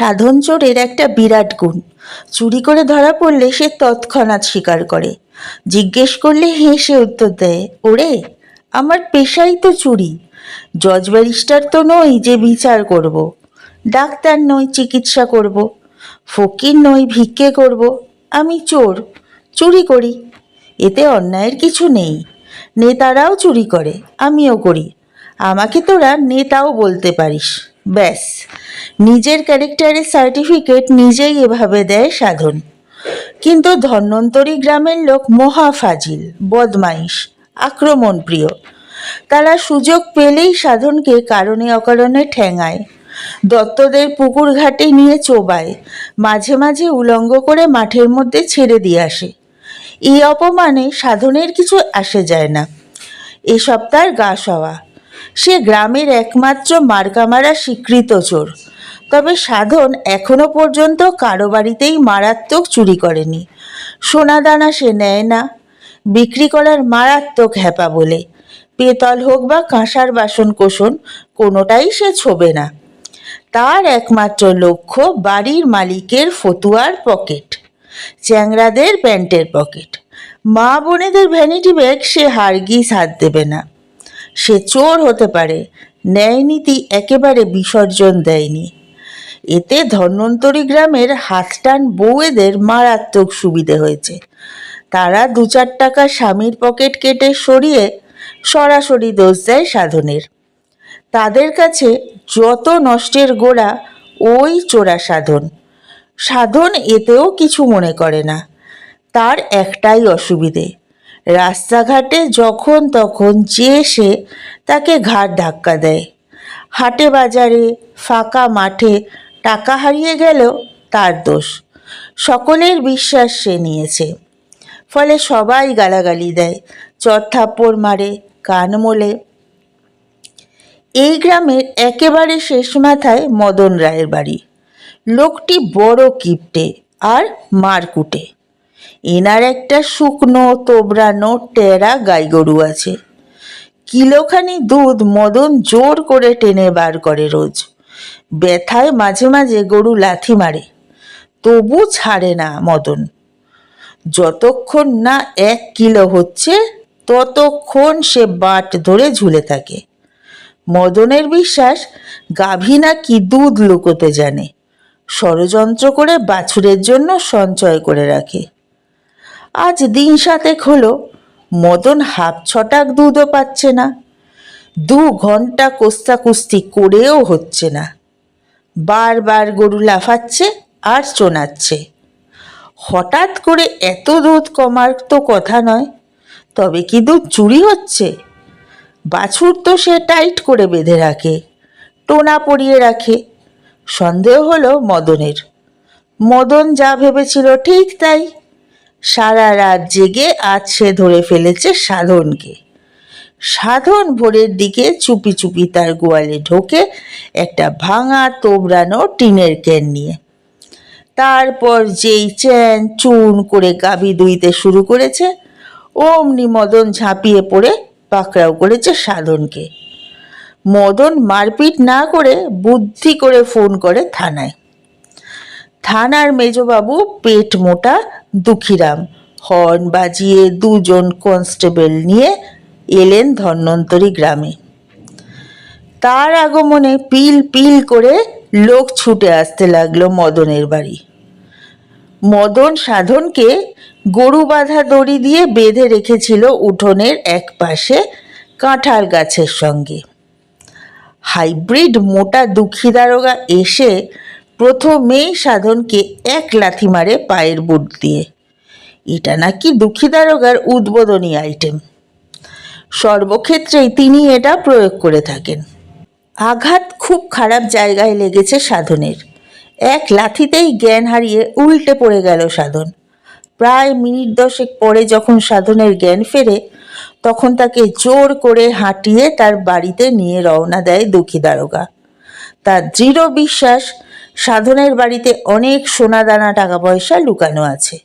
সাধন চোরের একটা বিরাট গুণ। চুরি করে ধরা পড়লে সে তৎক্ষণাৎ স্বীকার করে। জিজ্ঞেস করলে হেসে উত্তর দেয়, ওরে, আমার পেশাই তো চুরি। জজ ব্যারিস্টার তো নই যে বিচার করব। ডাক্তার নই চিকিৎসা করব। ফকির নই ভিক্ষে করব। আমি চোর, চুরি করি। এতে অন্যায়ের কিছু নেই। নেতারাও চুরি করে, আমিও করি। আমাকে তোরা নেতাও বলতে পারিস। ব্যাস। নিজের ক্যারেক্টারের সার্টিফিকেট নিজেই এভাবে দেয় সাধন। কিন্তু ধন্বন্তরী গ্রামের লোক মহা ফাজিল, বদমাইশ আক্রমণ প্রিয় তারা সুযোগ পেলেই সাধনকে কারণে অকারণে ঠেঙায়। দত্তদের পুকুর ঘাটে নিয়ে চোবায়। মাঝে মাঝে উলঙ্গ করে মাঠের মধ্যে ছেড়ে দিয়ে আসে। এই অপমানে সাধনের কিছু আসে যায় না। এসব তার গা সওয়া। সে গ্রামের একমাত্র মার্কামারা স্বীকৃত চোর। তবে সাধন এখনও পর্যন্ত কারও বাড়িতেই মারাত্মক চুরি করেনি। সোনাদানা সে নেয় না। বিক্রি করার মারাত্মক হ্যাপা বলে। পেতল হোক বা কাঁসার বাসন কোষণ, কোনোটাই সে ছোবে না। তার একমাত্র লক্ষ্য বাড়ির মালিকের ফতুয়ার পকেট, চ্যাংরাদের প্যান্টের পকেট। মা বোনেদের ভ্যানিটি ব্যাগ সে হারগিস হাত দেবে না। সে চোর হতে পারে। ন্যায় নীতি একেবারে বিসর্জন দেয়নি। এতে ধন্বন্তরী গ্রামের হাতটান বউয়েদের মারাত্মক সুবিধে হয়েছে। তারা দু চার টাকা স্বামীর পকেট কেটে সরিয়ে সরাসরি দোষ দেয় সাধনের। তাদের কাছে যত নষ্টের গোড়া, ওই চোরা সাধন। সাধন এতেও কিছু মনে করে না। তার একটাই অসুবিধে রাস্তাঘাটে যখন তখন যে সে তাকে ঘাট ধাক্কা দেয়। হাটে বাজারে, ফাঁকা মাঠে টাকা হারিয়ে গেলেও তার দোষ। সকলের বিশ্বাস সে নিয়েছে। ফলে সবাই গালাগালি দেয় চড়থাপ্পড় মারে, কান মোলে। এই গ্রামের একেবারে শেষ মাথায় মদন রায়ের বাড়ি। লোকটি বড় কিপটে আর মারকুটে। এনার একটা শুকনো, তোবড়ানো, টেরা গাই গরু আছে। কিলোখানি দুধ মদন জোর করে টেনে বার করে রোজ। ব্যথায় মাঝে মাঝে গরু লাথি মারে, তবু ছাড়ে না মদন। যতক্ষণ না এক কিলো হচ্ছে, ততক্ষণ সে বাট ধরে ঝুলে থাকে। মদনের বিশ্বাস, গাভী নাকি দুধ লুকোতে জানে। ষড়যন্ত্র করে বাছুরের জন্য সঞ্চয় করে রাখে। আজ দিন সাতেক হলো। মদন হাফ ছটাক দুধও পাচ্ছে না। দু ঘণ্টা কোস্তাকুস্তি করেও হচ্ছে না। বারবার গরু লাফাচ্ছে আর চোনাচ্ছে হঠাৎ করে এত দুধ কমার তো কথা নয়, তবে কি দুধ চুরি হচ্ছে? বাছুর তো সে টাইট করে বেঁধে রাখে, টোনা পরিয়ে রাখে। সন্দেহ হলো মদনের। মদন যা ভেবেছিল ঠিক তাই সারা রাত জেগে আজ সে ধরে ফেলেছে সাধনকে। সাধন ভোরের দিকে চুপি চুপি তার গোয়ালে ঢোকে একটা ভাঙা, তোবড়ানো টিনের ক্যান নিয়ে। তারপর যেই চ্যান, চুন করে গাভী দুইতে শুরু করেছে, অমনি মদন ঝাঁপিয়ে পড়ে, পাকড়াও করেছে সাধনকে। মদন মারপিট না করে বুদ্ধি করে ফোন করে থানায়। থানার মেজবাবু পেট মোটা দুঃখীরাম। হর্ন বাজিয়ে দুজন কনস্টেবল নিয়ে এলেন ধন্বন্তরী গ্রামে। তার আগমনে পিল পিল করে লোক ছুটে আসতে লাগল মদনের বাড়ি। মদন সাধনকে গরু বাঁধা দড়ি দিয়ে বেঁধে রেখেছিল উঠোনের এক পাশে কাঁঠাল গাছের সঙ্গে। হাইব্রিড মোটা দুঃখী দারোগা এসে প্রথমেই সাধনকে এক লাথি মারে পায়ের বুট দিয়ে। এটা নাকি দুঃখী দারোগার উদ্বোধনী আইটেম সর্বক্ষেত্রেই তিনি এটা প্রয়োগ করে থাকেন। আঘাত খুব খারাপ জায়গায় লেগেছে সাধনের। এক লাথিতেই জ্ঞান হারিয়ে উল্টে পড়ে গেল সাধন। প্রায় মিনিট দশেক পরে যখন সাধনের জ্ঞান ফেরে, তখন তাকে জোর করে হাঁটিয়ে তার বাড়িতে নিয়ে রওনা দেয় দুঃখী দারোগা। তার দৃঢ় বিশ্বাস সাধনের বাড়িতে অনেক সোনাদানা টাকা পয়সা লুকানো আছে।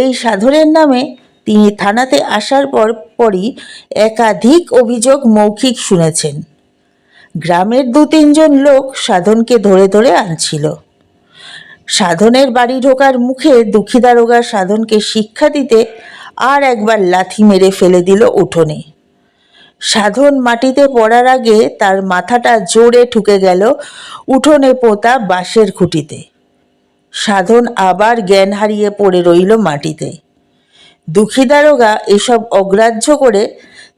এই সাধনের নামে তিনি থানাতে আসার পর পরই একাধিক অভিযোগ মৌখিক শুনেছেন। গ্রামের দু তিনজন লোক সাধনকে ধরে ধরে আনছিল। সাধনের বাড়ি ঢোকার মুখে দুঃখী দারোগা সাধনকে শিক্ষা দিতে আর একবার লাথি মেরে ফেলে দিল উঠোনে। সাধন মাটিতে পড়ার আগে তার মাথাটা জোরে ঠুকে গেল উঠোনে পোতা বাঁশের খুঁটিতে। সাধন আবার জ্ঞান হারিয়ে পড়ে রইল মাটিতে। দুঃখী দারোগা এসব অগ্রাহ্য করে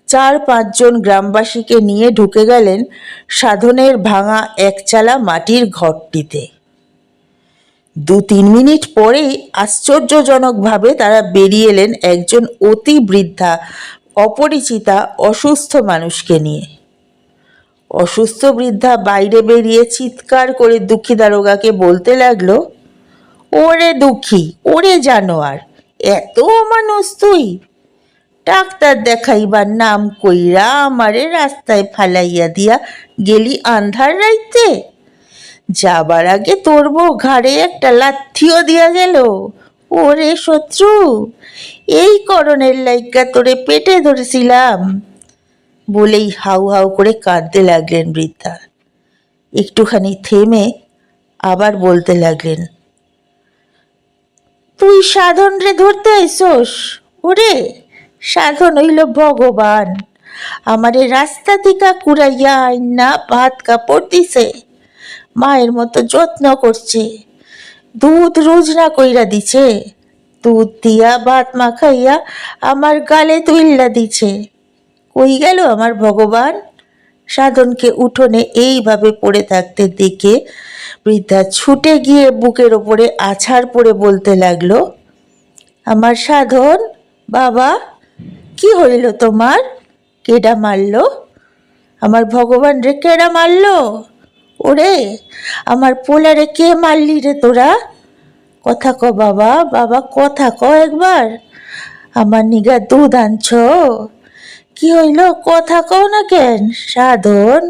চার পাঁচজন গ্রামবাসীকে নিয়ে ঢুকে গেলেন সাধনের ভাঙা একচালা মাটির ঘরটিতে। দু তিন মিনিট পরেই আশ্চর্যজনকভাবে তারা বেরিয়ে এলেন একজন অতি বৃদ্ধা অপরিচিতা অসুস্থ মানুষকে নিয়ে। অসুস্থ বৃদ্ধা বাইরে বেরিয়ে চিৎকার করে দুঃখী দারোগাকে বলতে লাগল, ওরে দুঃখী, ওরে জানোয়ার, এত মানুষ তুই। ডাক্তার দেখাইবার নাম কইরা আমারে রাস্তায় ফালাইয়া দিয়া গেলি আন্ধার রাইতে। যাবার আগে তোর বউ ঘাড়ে একটা লাথিও দিয়া গেল। ওরে শত্রু, এই করণের লাইকা তোরে পেটে ধরেছিলাম। বলেই হাউ হাউ করে কাঁদতে লাগলেন বৃদ্ধা। একটুখানি থেমে আবার বলতে লাগলেন, তুই সাধন রে ধরতে আইসোস? ওরে, সাধন হইল ভগবান। আমারে রাস্তা থেকে কুড়াইয়া না ভাত কাপড় দিছে। মায়ের মতো যত্ন করছে। দুধ রোজনা কইরা দিছে। দুধ দিয়া ভাত মাখাইয়া আমার গালে তুইল্লা দিছে। কই গেল আমার ভগবান? সাধনকে উঠোনে এইভাবে পড়ে থাকতে দেখে বৃদ্ধা ছুটে গিয়ে বুকের ওপরে আছাড় পড়ে বলতে লাগল, আমার সাধন, বাবা, কি হইল তোমার? কেডা মারলো? আমার ভগবান রে কেডা মারলো? ওরে, আমার পোলারে কে মারলি রে তোরা? কথা ক বাবা বাবা কথা ক একবার। আমার নিগা দুধ আনছ। কি হইল? কথা কও না কেন? সাধন।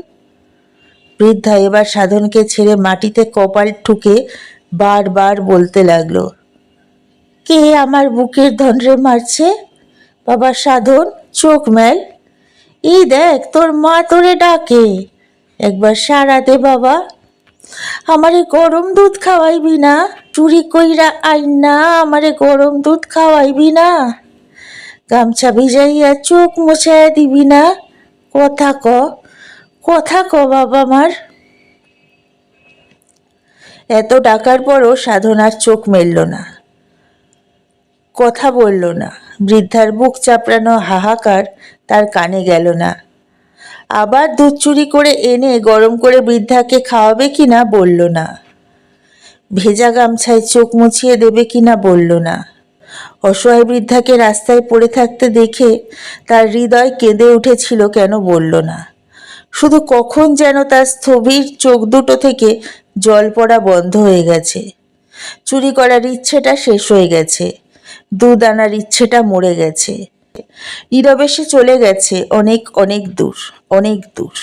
বৃদ্ধা এবার সাধনকে ছেড়ে মাটিতে কপাল ঠুকে বারবার বলতে লাগল, কে আমার বুকের ধনরে মারছে? বাবা সাধন, চোখ মেল। এই দেখ, তোর মা তোরে ডাকে। একবার সারা দে বাবা। আমারে গরম দুধ খাওয়াইবি না। চুরি কইরা আইন না, আমারে গরম দুধ খাওয়াইবি না। গামছা ভিজাইয়া চোখ মুছাইয়া দিবি না। কথা ক কথা ক বাবা আমার। এত ডাকার পরও সাধনার চোখ মেলল না। কথা বলল না। বৃদ্ধার বুক চাপড়ানো হাহাকার তার কানে গেল না। আবার দুধ চুরি করে এনে গরম করে বৃদ্ধাকে খাওয়াবে কিনা বলল না। ভেজা গামছায় চোখ মুছিয়ে দেবে কিনা বলল না। অসহায় বৃদ্ধাকে রাস্তায় পড়ে থাকতে দেখে তার হৃদয় কেঁদে উঠেছিল কেন বলল না। শুধু কখন যেন তার স্থবির চোখ দুটো থেকে জল পড়া বন্ধ হয়ে গেছে। চুরি করার ইচ্ছেটা শেষ হয়ে গেছে। দুধ আনার ইচ্ছেটা মরে গেছে। নীরবে সে চলে গেছে অনেক অনেক দূর অনেক দূর।